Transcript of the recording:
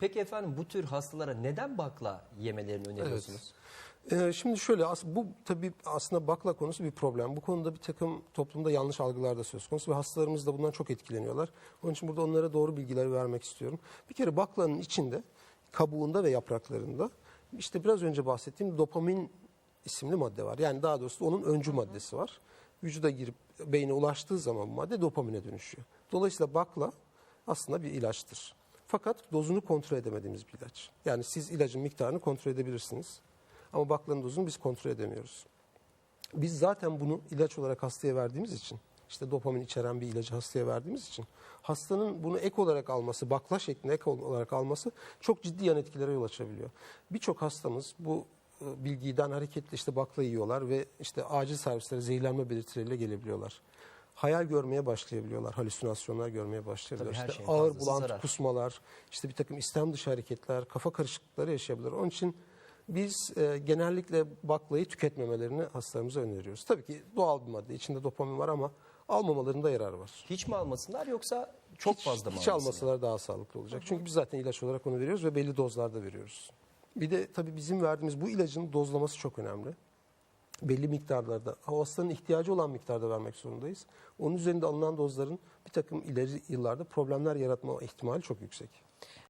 Peki efendim bu tür hastalara neden bakla yemelerini öneriyorsunuz? Ee, şimdi şöyle bu tabii aslında bakla konusu bir problem. Bu konuda bir takım toplumda yanlış algılar da söz konusu ve hastalarımız da bundan çok etkileniyorlar. Onun için burada onlara doğru bilgileri vermek istiyorum. Bir kere baklanın içinde kabuğunda ve yapraklarında işte biraz önce bahsettiğim dopamin isimli madde var. Yani daha doğrusu onun öncü maddesi var. Vücuda girip beyne ulaştığı zaman bu madde dopamine dönüşüyor. Dolayısıyla bakla aslında bir ilaçtır. Fakat dozunu kontrol edemediğimiz bir ilaç. Yani siz ilacın miktarını kontrol edebilirsiniz. Ama baklanın dozunu biz kontrol edemiyoruz. Biz zaten bunu ilaç olarak hastaya verdiğimiz için, işte dopamin içeren bir ilacı hastaya verdiğimiz için, hastanın bunu ek olarak alması, bakla şeklinde ek olarak alması çok ciddi yan etkilere yol açabiliyor. Birçok hastamız bu e, bilgiden hareketle işte bakla yiyorlar ve işte acil servislere zehirlenme belirtileriyle gelebiliyorlar. Hayal görmeye başlayabiliyorlar, halüsinasyonlar görmeye başlayabiliyorlar. Tabii İşte ağır bulantı, zarar. kusmalar, işte bir takım istem dışı hareketler, kafa karışıklıkları yaşayabilirler. Onun için biz e, genellikle baklayı tüketmemelerini hastalarımıza öneriyoruz. Tabii ki doğal bir madde, içinde dopamin var ama almamalarında yarar var. Hiç mi almasınlar yoksa çok hiç, fazla mı Hiç almasalar daha sağlıklı olacak. Çünkü biz zaten ilaç olarak onu veriyoruz ve belli dozlarda veriyoruz. Bir de tabii bizim verdiğimiz bu ilacın dozlaması çok önemli. Belli miktarlarda, hastanın ihtiyacı olan miktarda vermek zorundayız. Onun üzerinde alınan dozların bir takım ileri yıllarda problemler yaratma ihtimali çok yüksek.